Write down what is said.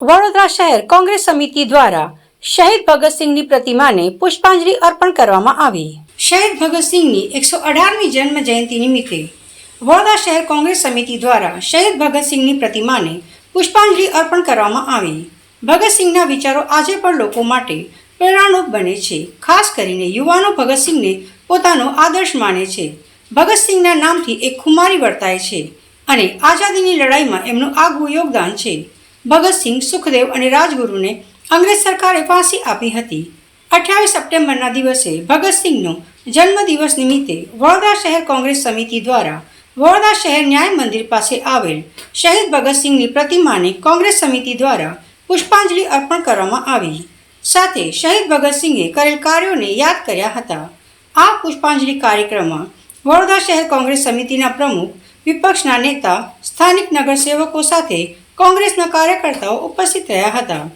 વડોદરા શહેર કોંગ્રેસ સમિતિ દ્વારા શહીદ ભગતસિંહની પ્રતિમાને પુષ્પાંજલિ અર્પણ કરવામાં આવી. શહીદ ભગતસિંહની એકસો અઢારમી જન્મ જયંતિ નિમિત્તે વડોદરા શહેર કોંગ્રેસ સમિતિ દ્વારા શહીદ ભગતસિંહની પ્રતિમાને પુષ્પાંજલિ અર્પણ કરવામાં આવી. ભગતસિંહના વિચારો આજે પણ લોકો માટે પ્રેરણારૂપ બને છે. ખાસ કરીને યુવાનો ભગતસિંહને પોતાનો આદર્શ માને છે. ભગતસિંહના નામથી એક ખુમારી વર્તાય છે અને આઝાદીની લડાઈમાં એમનું આગવું યોગદાન છે. ભગતસિંહ સુખદેવ અને રાજગુરુને અંગ્રેજ સરકારે ફાંસી આપી હતી. અઠ્યાવીસ સપ્ટેમ્બરના દિવસે ભગતસિંહનો જન્મદિવસ નિમિત્તે વડોદરા શહેર કોંગ્રેસ સમિતિ દ્વારા વડોદરા શહેર ન્યાય મંદિર પાસે આવેલ શહીદ ભગતસિંહની પ્રતિમાને કોંગ્રેસ સમિતિ દ્વારા પુષ્પાંજલિ અર્પણ કરવામાં આવી. સાથે શહીદ ભગતસિંહે કરેલ કાર્યોને યાદ કર્યા હતા. આ પુષ્પાંજલિ કાર્યક્રમમાં વડોદરા શહેર કોંગ્રેસ સમિતિના પ્રમુખ વિપક્ષના નેતા સ્થાનિક નગરસેવકો સાથે કોંગ્રેસના કાર્યકર્તાઓ ઉપસ્થિત રહ્યા હતા.